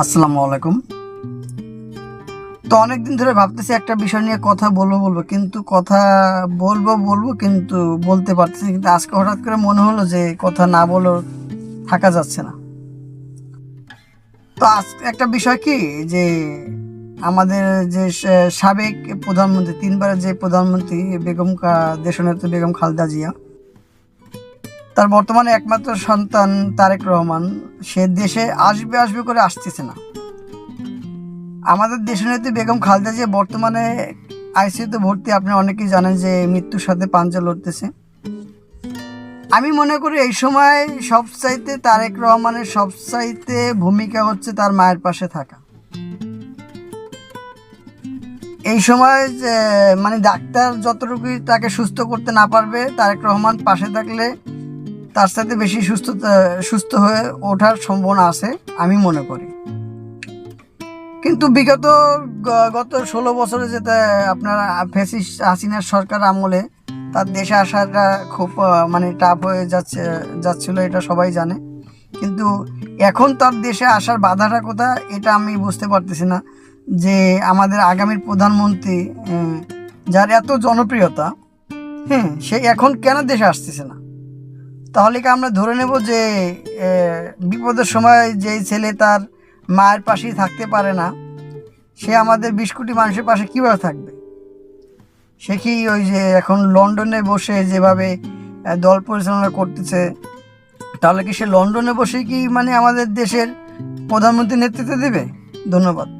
আসসালামু আলাইকুম। তো অনেকদিন ধরে ভাবতেছি একটা বিষয় নিয়ে কথা বলব বলব, কিন্তু কথা বলব বলব কিন্তু বলতে পারতেছি কিন্তু আজকে হঠাৎ করে মনে হলো যে কথা না বলেও থাকা যাচ্ছে না। তো আজকে একটা বিষয় কি, যে আমাদের যে সাবেক প্রধানমন্ত্রী, তিনবারের যে প্রধানমন্ত্রী বেগম দেশনেত্রী বেগম খালেদা জিয়া তার বর্তমানে একমাত্র সন্তান তারেক রহমান। সে দেশে আসবে আসবে করে আসতেছে না। আমাদের দেশনেত্রী বেগম খালেদা যে বর্তমানে আইসিইউতে ভর্তি। আপনি অনেকেই জানেন যে মৃত্যুর সাথে পাঞ্জা লড়তেছে। আমি মনে করি এই সময় সবচাইতে তারেক রহমানের সবচাইতে ভূমিকা হচ্ছে তার মায়ের পাশে থাকা। এই সময় মানে ডাক্তার যতটুকুই তাকে সুস্থ করতে না পারবে, তারেক রহমান পাশে থাকলে তার সাথে বেশি সুস্থ সুস্থ হয়ে ওঠার সম্ভাবনা আছে, আমি মনে করি। কিন্তু বিগত গত ষোলো বছরে যেটা আপনার ফেসিস, হাসিনার সরকার আমলে তার দেশে আসাটা খুব মানে টাফ হয়ে যাচ্ছে, যাচ্ছিল এটা সবাই জানে। কিন্তু এখন তার দেশে আসার বাধাটা কোথা এটা আমি বুঝতে পারতেছি না। যে আমাদের আগামীর প্রধানমন্ত্রী যার এত জনপ্রিয়তা হ্যাঁ সে এখন কেন দেশে আসতেছে না? তাহলে কি আমরা ধরে নেব যে বিপদের সময় যেই ছেলে তার মায়ের পাশেই থাকতে পারে না, সে আমাদের বিশ কোটি মানুষের পাশে কীভাবে থাকবে? সে কি ওই যে এখন লন্ডনে বসে যেভাবে দল পরিচালনা করতেছে, তাহলে কি সে লন্ডনে বসে কি মানে আমাদের দেশের প্রধানমন্ত্রী নেতৃত্ব দেবে? ধন্যবাদ।